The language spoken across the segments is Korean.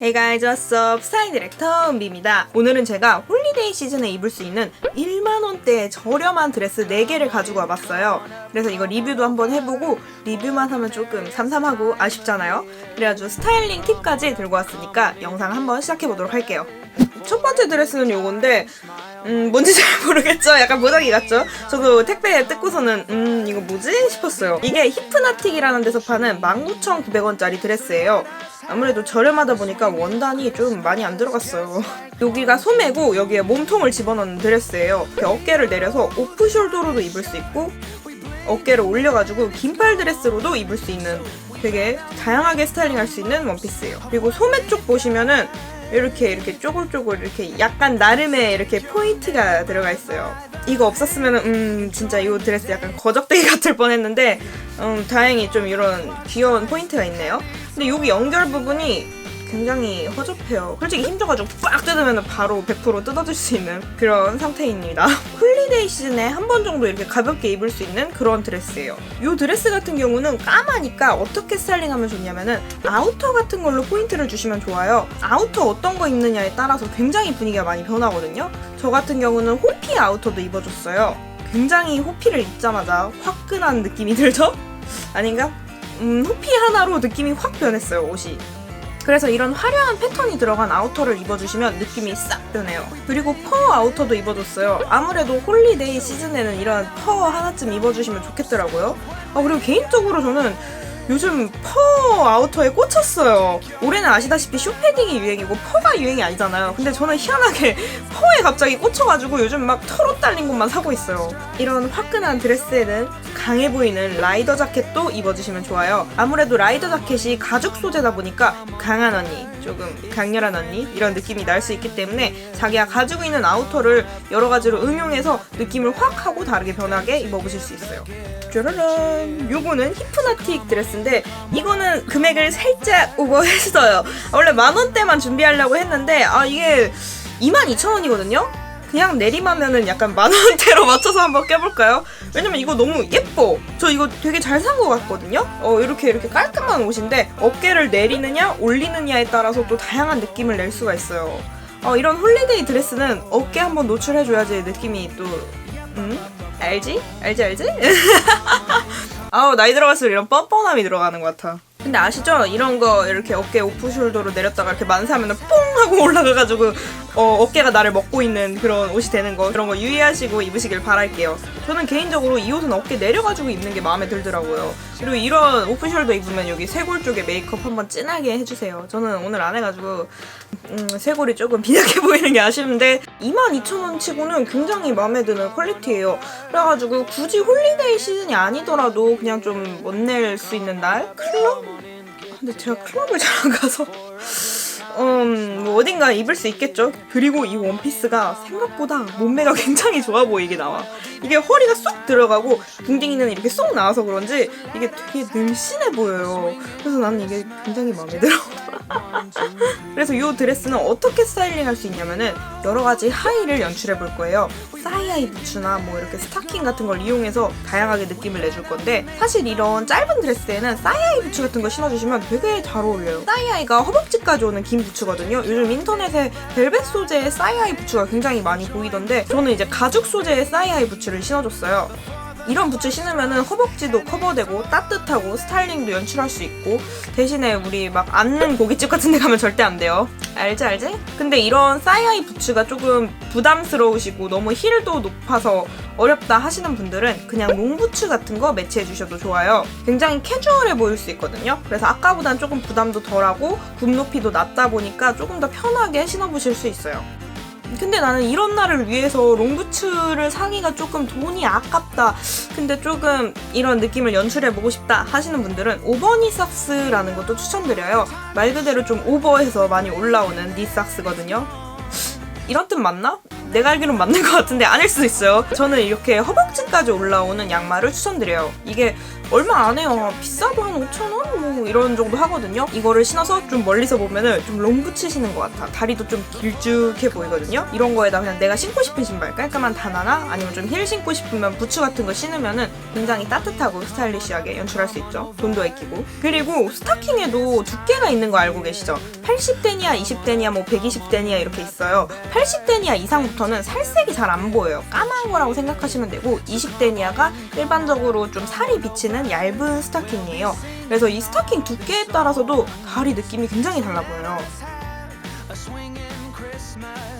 Hey guys, what's up? 스타일 디렉터 은비입니다. 오늘은 제가 홀리데이 시즌에 입을 수 있는 1만원대의 저렴한 드레스 4개를 가지고 와봤어요. 그래서 이거 리뷰도 한번 해보고 리뷰만 하면 조금 삼삼하고 아쉽잖아요. 그래가지고 스타일링 팁까지 들고 왔으니까 영상 한번 시작해보도록 할게요. 첫 번째 드레스는 요건데 음, 뭔지 잘 모르겠죠? 약간 모자기 같죠? 저도 택배에 뜯고서는 음, 이거 뭐지? 싶었어요. 이게 히프나틱이라는 데서 파는 19,900원짜리 드레스예요. 아무래도 저렴하다 보니까 원단이 좀 많이 안 들어갔어요. 여기가 소매고 여기에 몸통을 집어넣는 드레스예요. 어깨를 내려서 오프숄더로도 입을 수 있고 어깨를 올려가지고 긴팔 드레스로도 입을 수 있는 되게 다양하게 스타일링할 수 있는 원피스예요. 그리고 소매 쪽 보시면은 이렇게 이렇게 쪼글쪼글 이렇게 약간 나름의 이렇게 포인트가 들어가 있어요. 이거 없었으면 음 진짜 이 드레스 약간 거적대기 같을 뻔했는데 음 다행히 좀 이런 귀여운 포인트가 있네요. 근데 여기 연결 부분이 굉장히 허접해요. 솔직히 힘줘가지고 빡 뜯으면 바로 100% 뜯어질 수 있는 그런 상태입니다. 홀리데이 시즌에 한 번 정도 이렇게 가볍게 입을 수 있는 그런 드레스예요. 이 드레스 같은 경우는 까마니까 어떻게 스타일링하면 좋냐면은 아우터 같은 걸로 포인트를 주시면 좋아요. 아우터 어떤 거 입느냐에 따라서 굉장히 분위기가 많이 변하거든요. 저 같은 경우는 호피 아우터도 입어줬어요. 굉장히 호피를 입자마자 화끈한 느낌이 들죠? 아닌가? 음, 호피 하나로 느낌이 확 변했어요, 옷이. 그래서 이런 화려한 패턴이 들어간 아우터를 입어주시면 느낌이 싹 변해요. 그리고 퍼 아우터도 입어줬어요. 아무래도 홀리데이 시즌에는 이런 퍼 하나쯤 입어주시면 좋겠더라고요. 아, 그리고 개인적으로 저는 요즘 퍼 아우터에 꽂혔어요. 올해는 아시다시피 쇼패딩이 유행이고 퍼가 유행이 아니잖아요. 근데 저는 희한하게 퍼에 갑자기 꽂혀가지고 요즘 막 털옷 달린 것만 사고 있어요. 이런 화끈한 드레스에는 강해 보이는 라이더 자켓도 입어주시면 좋아요. 아무래도 라이더 자켓이 가죽 소재다 보니까 강한 언니, 조금 강렬한 언니 이런 느낌이 날 수 있기 때문에 자기가 가지고 있는 아우터를 여러 가지로 응용해서 느낌을 확 하고 다르게 변하게 입어보실 수 있어요. 짜라란 요거는 히프나틱 드레스 인데 이거는 금액을 살짝 오버했어요 원래 만 원대만 준비하려고 했는데 아 이게 22,000원이거든요 그냥 내림하면은 약간 만 원대로 맞춰서 한번 껴볼까요? 왜냐면 이거 너무 예뻐 저 이거 되게 잘 산 것 같거든요 어 이렇게 이렇게 깔끔한 옷인데 어깨를 내리느냐 올리느냐에 따라서 또 다양한 느낌을 낼 수가 있어요 어 이런 홀리데이 드레스는 어깨 한번 노출해줘야지 느낌이 또 음? 알지? 알지 알지? 아우 나이 들어갈수록 이런 뻔뻔함이 들어가는 것 같아. 근데 아시죠? 이런 거 이렇게 어깨 오프숄더로 내렸다가 이렇게 만세하면 뽕 하고 올라가가지고 어, 어깨가 나를 먹고 있는 그런 옷이 되는 거 그런 거 유의하시고 입으시길 바랄게요. 저는 개인적으로 이 옷은 어깨 내려가지고 입는 게 마음에 들더라고요. 그리고 이런 오프숄더 입으면 여기 쇄골 쪽에 메이크업 한번 진하게 해주세요. 저는 오늘 안 해가지고 음, 쇄골이 조금 빈약해 보이는 게 아쉬운데 22,000원 치고는 굉장히 마음에 드는 퀄리티예요. 그래가지고 굳이 홀리데이 시즌이 아니더라도 그냥 좀 못 낼 수 있는 날? 클럽? 근데 제가 클럽을 잘 안 가서 음, 뭐 어딘가 입을 수 있겠죠. 그리고 이 원피스가 생각보다 몸매가 굉장히 좋아 보이게 나와. 이게 허리가 쏙 들어가고 붕딩이는 이렇게 쏙 나와서 그런지 이게 되게 늘씬해 보여요. 그래서 나는 이게 굉장히 마음에 들어. 그래서 이 드레스는 어떻게 스타일링 할 수 있냐면은 여러 가지 하의를 연출해 볼 거예요. 사이아이 부츠나 뭐 이렇게 스타킹 같은 걸 이용해서 다양하게 느낌을 내줄 건데 사실 이런 짧은 드레스에는 사이아이 부츠 같은 거 신어주시면 되게 잘 어울려요. 사이아이가 허벅지까지 오는 긴 부츠거든요. 요즘 인터넷에 벨벳 소재의 사이아이 부츠가 굉장히 많이 보이던데 저는 이제 가죽 소재의 사이아이 부츠를 신어줬어요. 이런 부츠 신으면은 허벅지도 커버되고 따뜻하고 스타일링도 연출할 수 있고 대신에 우리 막 앉는 고깃집 같은 데 가면 절대 안 돼요. 알지 알지? 근데 이런 사이아이 부츠가 조금 부담스러우시고 너무 힐도 높아서 어렵다 하시는 분들은 그냥 롱부츠 같은 거 매치해 주셔도 좋아요. 굉장히 캐주얼해 보일 수 있거든요. 그래서 아까보단 조금 부담도 덜하고 굽 높이도 낮다 보니까 조금 더 편하게 신어보실 수 있어요. 근데 나는 이런 날을 위해서 롱부츠를 사기가 조금 돈이 아깝다. 근데 조금 이런 느낌을 연출해보고 싶다 하시는 분들은 오버니 삭스라는 것도 추천드려요. 말 그대로 좀 오버해서 많이 올라오는 니삭스거든요. 이런 뜻 맞나? 내가 알기로는 맞는 것 같은데 아닐 수도 있어요. 저는 이렇게 허벅지까지 올라오는 양말을 추천드려요. 이게 얼마 안 해요. 비싸도 한 5,000원? 뭐 이런 정도 하거든요. 이거를 신어서 좀 멀리서 보면은 좀 롱부 치시는 것 같아. 다리도 좀 길쭉해 보이거든요. 이런 거에다 그냥 내가 신고 싶은 신발, 깔끔한 단화나 아니면 좀 힐 신고 싶으면 부츠 같은 거 신으면은 굉장히 따뜻하고 스타일리시하게 연출할 수 있죠. 돈도 아끼고. 그리고 스타킹에도 두께가 있는 거 알고 계시죠? 80데니아, 20데니아, 뭐 120데니아 이렇게 있어요. 80데니아 이상 부터는 살색이 잘 안 보여요. 까만 거라고 생각하시면 되고 20데니아가 일반적으로 좀 살이 비치는 얇은 스타킹이에요. 그래서 이 스타킹 두께에 따라서도 다리 느낌이 굉장히 달라 보여요.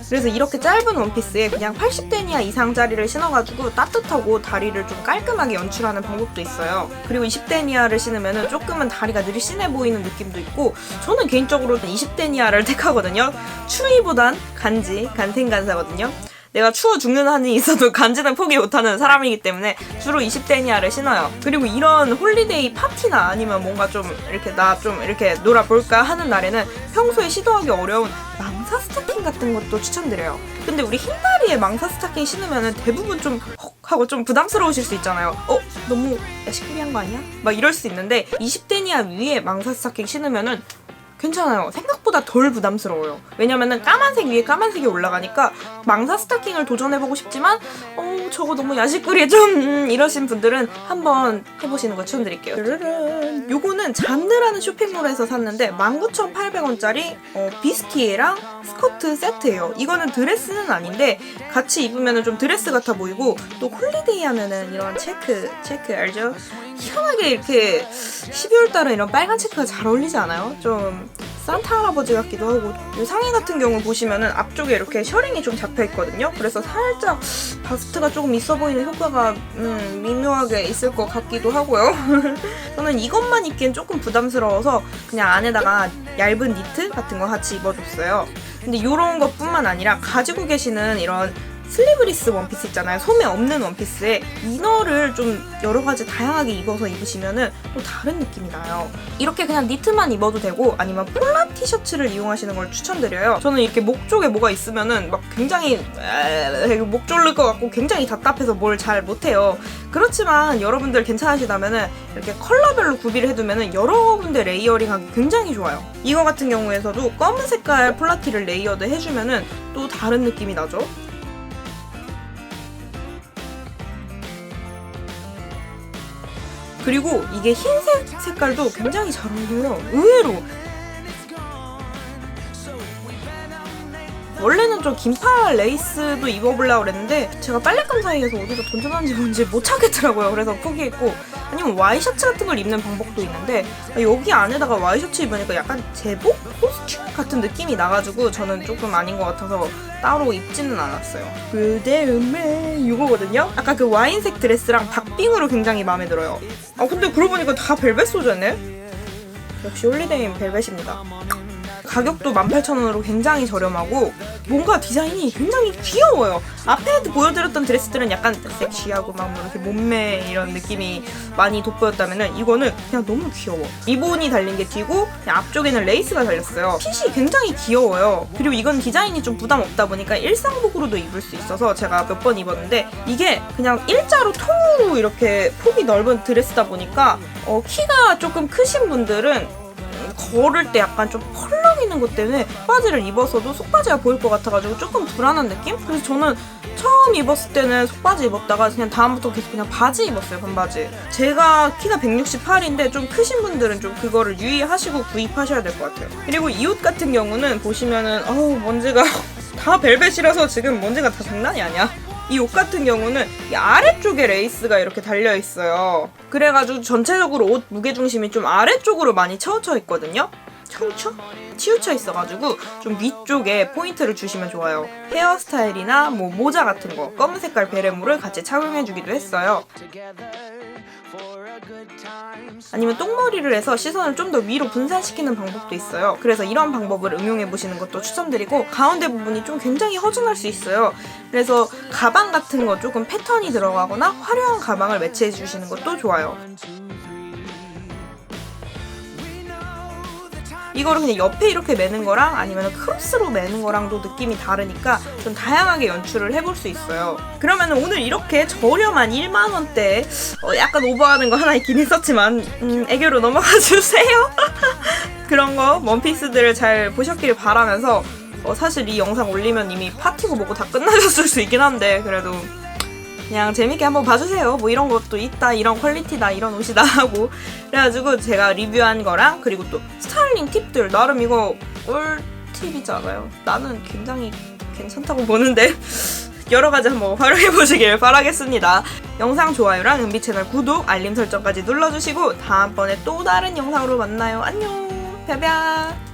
그래서 이렇게 짧은 원피스에 그냥 80데니아 이상짜리를 신어가지고 따뜻하고 다리를 좀 깔끔하게 연출하는 방법도 있어요. 그리고 20데니아를 신으면 조금은 다리가 늘씬해 보이는 느낌도 있고 저는 개인적으로 20데니아를 택하거든요. 추위보단 간지, 간생간사거든요. 내가 추워 죽는 한이 있어도 간지는 포기 못하는 사람이기 때문에 주로 20데니아를 신어요. 그리고 이런 홀리데이 파티나 아니면 뭔가 좀 이렇게 나 좀 이렇게 놀아볼까 하는 날에는 평소에 시도하기 어려운 망사 스타킹 같은 것도 추천드려요. 근데 우리 흰다리에 망사 스타킹 신으면 대부분 좀 헉 하고 좀 부담스러우실 수 있잖아요. 어? 너무 야식꾸리한 거 아니야? 막 이럴 수 있는데 20데니아 위에 망사 스타킹 신으면은 괜찮아요. 생각보다 덜 부담스러워요. 왜냐면은 까만색 위에 까만색이 올라가니까 망사 스타킹을 도전해보고 싶지만 어 저거 너무 야식구리에 좀 음, 이러신 분들은 한번 해보시는 거 추천드릴게요. 르르른. 요거는 잔느라는 쇼핑몰에서 샀는데 19,800원짜리 어, 비스티에랑 스커트 세트예요. 이거는 드레스는 아닌데 같이 입으면 좀 드레스 같아 보이고 또 홀리데이 하면은 이런 체크 체크 알죠? 희한하게 이렇게 12월 달에 이런 빨간 체크가 잘 어울리지 않아요? 좀 산타 할아버지 같기도 하고 이 상의 같은 경우 보시면은 앞쪽에 이렇게 셔링이 좀 잡혀 있거든요. 그래서 살짝 바스트가 조금 있어 보이는 효과가 음, 미묘하게 있을 것 같기도 하고요. 저는 이것만 입기엔 조금 부담스러워서 그냥 안에다가 얇은 니트 같은 거 같이 입어줬어요. 근데 이런 것뿐만 아니라 가지고 계시는 이런 슬리브리스 원피스 있잖아요. 소매 없는 원피스에 이너를 좀 여러 가지 다양하게 입어서 입으시면은 또 다른 느낌이 나요. 이렇게 그냥 니트만 입어도 되고 아니면 폴라 티셔츠를 이용하시는 걸 추천드려요. 저는 이렇게 목 쪽에 뭐가 있으면은 막 굉장히 목 졸릴 것 같고 굉장히 답답해서 뭘 잘 못해요. 그렇지만 여러분들 괜찮으시다면은 이렇게 컬러별로 구비를 해두면은 여러분들 레이어링하기 굉장히 좋아요. 이거 같은 경우에서도 검은 색깔 폴라티를 레이어드 해주면은 또 다른 느낌이 나죠. 그리고 이게 흰색 색깔도 굉장히 잘 어울려요. 의외로. 원래는 좀 긴팔 레이스도 입어보려고 그랬는데 제가 빨랫감 사이에서 어디다 던져놨는지 뭔지 못 찾겠더라고요. 그래서 포기했고 아니면 와이셔츠 같은 걸 입는 방법도 있는데 여기 안에다가 와이셔츠 입으니까 약간 제복? 코스튬 같은 느낌이 나가지고 저는 조금 아닌 것 같아서 따로 입지는 않았어요. 그대음에 이거거든요? 아까 그 와인색 드레스랑 박빙으로 굉장히 마음에 들어요. 아 근데 그러고 보니까 다 벨벳 소재네? 역시 홀리데이는 벨벳입니다. 가격도 18,000원으로 굉장히 저렴하고 뭔가 디자인이 굉장히 귀여워요. 앞에 보여드렸던 드레스들은 약간 섹시하고 막뭐 이렇게 몸매 이런 느낌이 많이 돋보였다면 이거는 그냥 너무 귀여워. 리본이 달린 게 뒤고 그냥 앞쪽에는 레이스가 달렸어요. 핏이 굉장히 귀여워요. 그리고 이건 디자인이 좀 부담 없다 보니까 일상복으로도 입을 수 있어서 제가 몇 번 입었는데 이게 그냥 일자로 통으로 이렇게 폭이 넓은 드레스다 보니까 어, 키가 조금 크신 분들은 걸을 때 약간 좀 펄렁이는 것 때문에 속바지를 입었어도 속바지가 보일 것 같아가지고 조금 불안한 느낌? 그래서 저는 처음 입었을 때는 속바지 입었다가 그냥 다음부터 계속 그냥 바지 입었어요 반바지. 제가 키가 168인데 좀 크신 분들은 좀 그거를 유의하시고 구입하셔야 될 것 같아요. 그리고 이 옷 같은 경우는 보시면은 어우 먼지가 다 벨벳이라서 지금 먼지가 다 장난이 아니야 이 옷 같은 경우는 이 아래쪽에 레이스가 이렇게 달려 있어요. 그래가지고 전체적으로 옷 무게중심이 좀 아래쪽으로 많이 치우쳐 있거든요. 치우쳐? 치우쳐 있어가지고 좀 위쪽에 포인트를 주시면 좋아요. 헤어스타일이나 뭐 모자 같은 거 검은 색깔 베레모를 같이 착용해주기도 했어요. 아니면 똥머리를 해서 시선을 좀 더 위로 분산시키는 방법도 있어요. 그래서 이런 방법을 응용해 보시는 것도 추천드리고 가운데 부분이 좀 굉장히 허전할 수 있어요. 그래서 가방 같은 거 조금 패턴이 들어가거나 화려한 가방을 매치해 주시는 것도 좋아요. 이거를 그냥 옆에 이렇게 매는 거랑 아니면 크로스로 매는 거랑도 느낌이 다르니까 좀 다양하게 연출을 해볼 수 있어요. 그러면 오늘 이렇게 저렴한 1만 원대 어, 약간 오버하는 거 하나 있긴 했었지만 음, 애교로 넘어가 주세요. 그런 거 원피스들을 잘 보셨기를 바라면서 어, 사실 이 영상 올리면 이미 파티고 뭐고 다 끝나셨을 수 있긴 한데 그래도 그냥 재밌게 한번 봐주세요. 뭐 이런 것도 있다, 이런 퀄리티다, 이런 옷이다 하고 그래가지고 제가 리뷰한 거랑 그리고 또 스타일링 팁들 나름 이거 꿀팁이잖아요. 나는 굉장히 괜찮다고 보는데 여러 가지 한번 활용해 보시길 바라겠습니다. 영상 좋아요랑 은비 채널 구독, 알림 설정까지 눌러주시고 다음번에 또 다른 영상으로 만나요. 안녕, 벼벼.